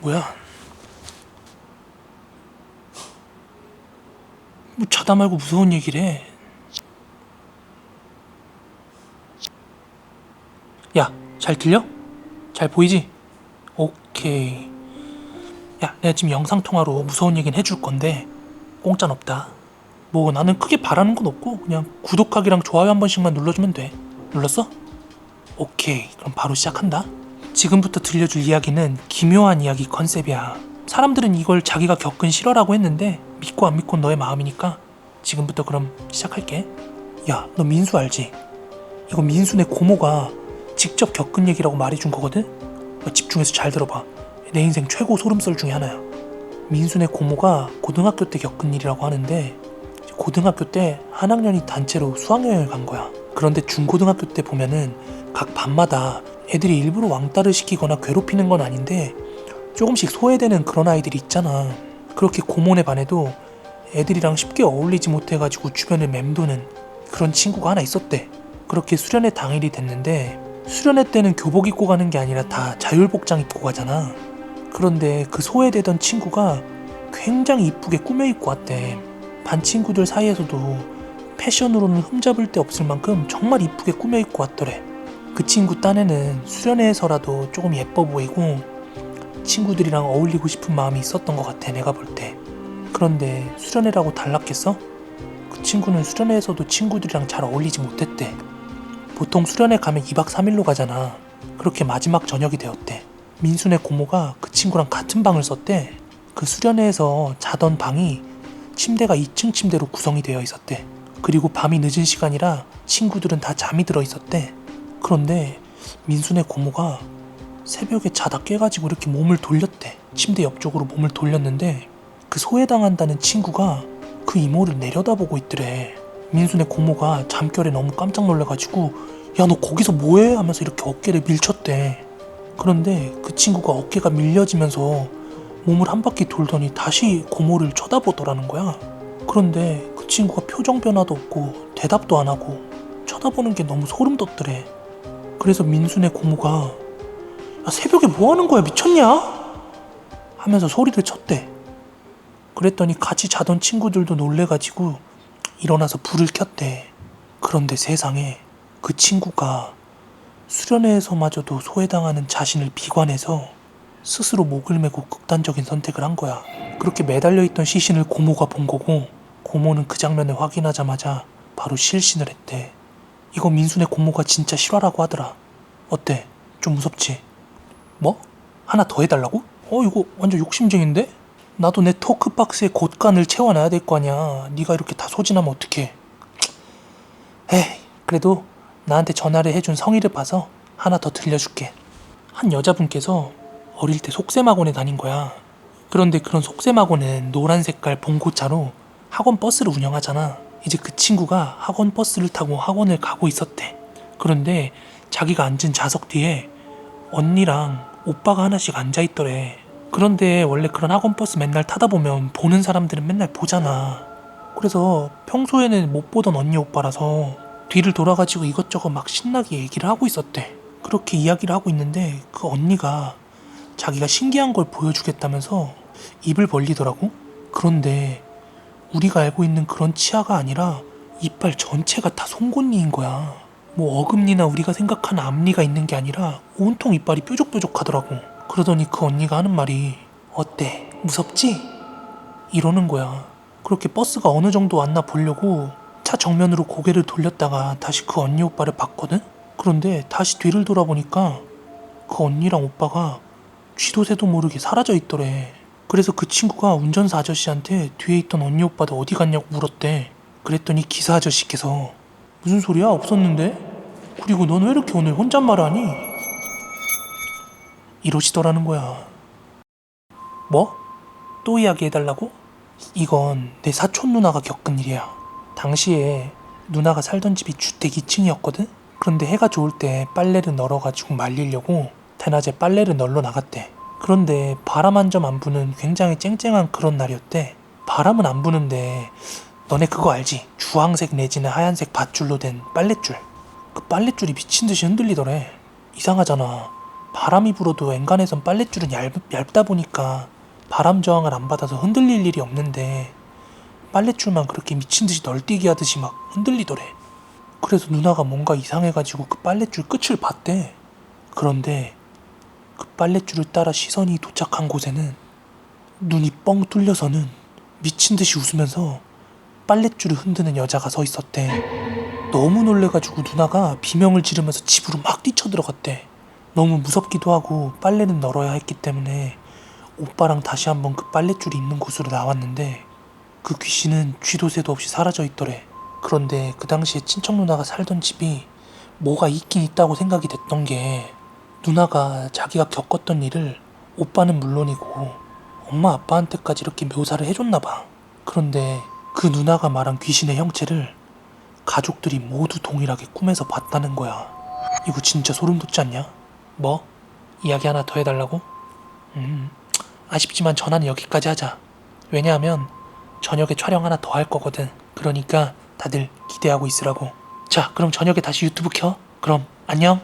뭐야? 뭐 자다 말고 무서운 얘기를 해. 야, 잘 들려? 잘 보이지? 오케이. 야, 내가 지금 영상 통화로 무서운 얘기는 해줄 건데 공짜는 없다. 뭐 나는 크게 바라는 건 없고 그냥 구독하기랑 좋아요 한 번씩만 눌러주면 돼. 눌렀어? 오케이. 그럼 바로 시작한다. 지금부터 들려줄 이야기는 기묘한 이야기 컨셉이야. 사람들은 이걸 자기가 겪은 실화라고 했는데 믿고 안 믿고 너의 마음이니까 지금부터 그럼 시작할게. 야, 너 민수 알지? 이거 민수네 고모가 직접 겪은 얘기라고 말해준 거거든? 너 집중해서 잘 들어봐. 내 인생 최고 소름썰 중에 하나야. 민수네 고모가 고등학교 때 겪은 일이라고 하는데 고등학교 때 한 학년이 단체로 수학여행을 간 거야. 그런데 중고등학교 때 보면은 각 반마다 애들이 일부러 왕따를 시키거나 괴롭히는 건 아닌데 조금씩 소외되는 그런 아이들이 있잖아. 그렇게 고모네 반에도 애들이랑 쉽게 어울리지 못해가지고 주변을 맴도는 그런 친구가 하나 있었대. 그렇게 수련회 당일이 됐는데 수련회 때는 교복 입고 가는 게 아니라 다 자율복장 입고 가잖아. 그런데 그 소외되던 친구가 굉장히 이쁘게 꾸며 입고 왔대. 반 친구들 사이에서도 패션으로는 흠잡을 데 없을 만큼 정말 이쁘게 꾸며 입고 왔더래. 그 친구 딴에는 수련회에서라도 조금 예뻐 보이고 친구들이랑 어울리고 싶은 마음이 있었던 것 같아 내가 볼 때. 그런데 수련회라고 달랐겠어? 그 친구는 수련회에서도 친구들이랑 잘 어울리지 못했대. 보통 수련회 가면 2박 3일로 가잖아. 그렇게 마지막 저녁이 되었대. 민수네 고모가 그 친구랑 같은 방을 썼대. 그 수련회에서 자던 방이 침대가 2층 침대로 구성이 되어 있었대. 그리고 밤이 늦은 시간이라 친구들은 다 잠이 들어 있었대. 그런데 민수네 고모가 새벽에 자다 깨가지고 이렇게 몸을 돌렸대. 침대 옆쪽으로 몸을 돌렸는데 그 소외당한다는 친구가 그 이모를 내려다보고 있더래. 민수네 고모가 잠결에 너무 깜짝 놀라가지고 야 너 거기서 뭐해? 하면서 이렇게 어깨를 밀쳤대. 그런데 그 친구가 어깨가 밀려지면서 몸을 한 바퀴 돌더니 다시 고모를 쳐다보더라는 거야. 그런데 그 친구가 표정 변화도 없고 대답도 안 하고 쳐다보는 게 너무 소름 돋더래. 그래서 민수네 고모가 야, 새벽에 뭐 하는 거야 미쳤냐? 하면서 소리를 쳤대. 그랬더니 같이 자던 친구들도 놀래가지고 일어나서 불을 켰대. 그런데 세상에 그 친구가 수련회에서마저도 소외당하는 자신을 비관해서 스스로 목을 메고 극단적인 선택을 한 거야. 그렇게 매달려 있던 시신을 고모가 본 거고 고모는 그 장면을 확인하자마자 바로 실신을 했대. 이거 민수네 고모가 진짜 실화라고 하더라. 어때? 좀 무섭지? 뭐? 하나 더 해달라고? 어 이거 완전 욕심쟁인데? 나도 내 토크박스에 곳간을 채워놔야 될 거 아니야. 네가 이렇게 다 소진하면 어떡해. 에이 그래도 나한테 전화를 해준 성의를 봐서 하나 더 들려줄게. 한 여자분께서 어릴 때 속셈학원에 다닌 거야. 그런데 그런 속셈학원은 노란 색깔 봉고차로 학원 버스를 운영하잖아. 이제 그 친구가 학원 버스를 타고 학원을 가고 있었대. 그런데 자기가 앉은 좌석 뒤에 언니랑 오빠가 하나씩 앉아 있더래. 그런데 원래 그런 학원 버스 맨날 타다 보면 보는 사람들은 맨날 보잖아. 그래서 평소에는 못 보던 언니 오빠라서 뒤를 돌아가지고 이것저것 막 신나게 얘기를 하고 있었대. 그렇게 이야기를 하고 있는데 그 언니가 자기가 신기한 걸 보여주겠다면서 입을 벌리더라고. 그런데 우리가 알고 있는 그런 치아가 아니라 이빨 전체가 다 송곳니인 거야. 뭐 어금니나 우리가 생각하는 앞니가 있는 게 아니라 온통 이빨이 뾰족뾰족하더라고. 그러더니 그 언니가 하는 말이 어때? 무섭지? 이러는 거야. 그렇게 버스가 어느 정도 왔나 보려고 차 정면으로 고개를 돌렸다가 다시 그 언니 오빠를 봤거든? 그런데 다시 뒤를 돌아보니까 그 언니랑 오빠가 쥐도 새도 모르게 사라져 있더래. 그래서 그 친구가 운전사 아저씨한테 뒤에 있던 언니 오빠들 어디 갔냐고 물었대. 그랬더니 기사 아저씨께서 무슨 소리야? 없었는데? 그리고 넌 왜 이렇게 오늘 혼잣말 하니? 이러시더라는 거야. 뭐? 또 이야기해달라고? 이건 내 사촌 누나가 겪은 일이야. 당시에 누나가 살던 집이 주택 2층이었거든? 그런데 해가 좋을 때 빨래를 널어가지고 말리려고 대낮에 빨래를 널러 나갔대. 그런데 바람 한 점 안 부는 굉장히 쨍쨍한 그런 날이었대. 바람은 안 부는데 너네 그거 알지? 주황색 내지는 하얀색 밧줄로 된 빨랫줄. 그 빨랫줄이 미친 듯이 흔들리더래. 이상하잖아. 바람이 불어도 엔간에선 빨랫줄은 얇, 얇다 보니까 바람 저항을 안 받아서 흔들릴 일이 없는데 빨랫줄만 그렇게 미친 듯이 널뛰기 하듯이 막 흔들리더래. 그래서 누나가 뭔가 이상해가지고 그 빨랫줄 끝을 봤대. 그런데 그 빨랫줄을 따라 시선이 도착한 곳에는 눈이 뻥 뚫려서는 미친 듯이 웃으면서 빨랫줄을 흔드는 여자가 서 있었대. 너무 놀래가지고 누나가 비명을 지르면서 집으로 막 뛰쳐 들어갔대. 너무 무섭기도 하고 빨래는 널어야 했기 때문에 오빠랑 다시 한번 그 빨랫줄이 있는 곳으로 나왔는데 그 귀신은 쥐도 새도 없이 사라져 있더래. 그런데 그 당시에 친척 누나가 살던 집이 뭐가 있긴 있다고 생각이 됐던 게 누나가 자기가 겪었던 일을 오빠는 물론이고 엄마 아빠한테까지 이렇게 묘사를 해줬나 봐. 그런데 그 누나가 말한 귀신의 형체를 가족들이 모두 동일하게 꿈에서 봤다는 거야. 이거 진짜 소름 돋지 않냐? 뭐? 이야기 하나 더 해달라고? 음, 아쉽지만 전화는 여기까지 하자. 왜냐하면 저녁에 촬영 하나 더 할 거거든. 그러니까 다들 기대하고 있으라고. 자, 그럼 저녁에 다시 유튜브 켜. 그럼 안녕.